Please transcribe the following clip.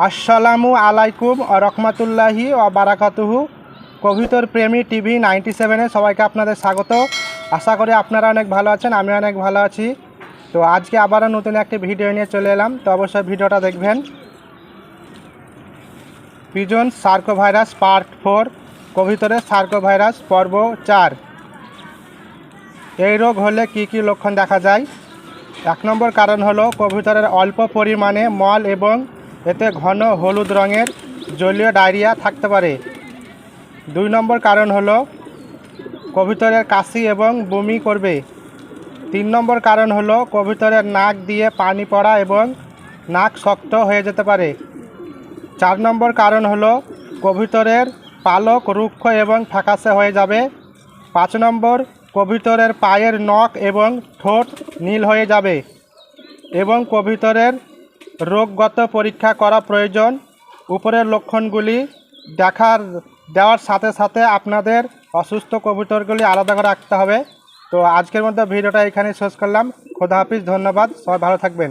আসসালামু আলাইকুম রহমতুল্লাহি ও বারাকাতুহু। কবিতর প্রেমী টিভি নাইনটি সেভেনে সবাইকে আপনাদের স্বাগত। আশা করি আপনারা অনেক ভালো আছেন আমি অনেক ভালো আছি। তো আজকে আবারও নতুন একটি ভিডিও নিয়ে চলে এলাম, তো অবশ্যই ভিডিওটা দেখবেন। Pigeon circo virus part four কবিতরের circo virus পর্ব চার। এই রোগ হলে কি কি লক্ষণ দেখা যায়? এক নম্বর কারণ হলো কবুতরের অল্প পরিমাণে মল এবং এতে ঘন হলুদ রঙের জলীয় ডায়রিয়া থাকতে পারে। দুই নম্বর কারণ হলো, কবিতরের কাশি এবং বমি করবে। তিন নম্বর কারণ হলো, কবুতরের নাক দিয়ে পানি পড়া এবং নাক শক্ত হয়ে যেতে পারে। চার নম্বর কারণ হলো, কবুতরের পালক রুক্ষ এবং ফ্যাকাশে হয়ে যাবে। পাঁচ নম্বর, কবুতরের পায়ের নখ এবং ঠোঁট নীল হয়ে যাবে এবং কবুতরের রোগগত পরীক্ষা করা প্রয়োজন। উপরের লক্ষণগুলি দেখার, দেওয়ার সাথে সাথে আপনাদের অসুস্থ কবুতরগুলি আলাদা করে রাখতে হবে। তো আজকের মধ্যে ভিডিওটা এখানে শেষ করলাম। খোদা হাফিজ, ধন্যবাদ। সবাই ভালো থাকবেন।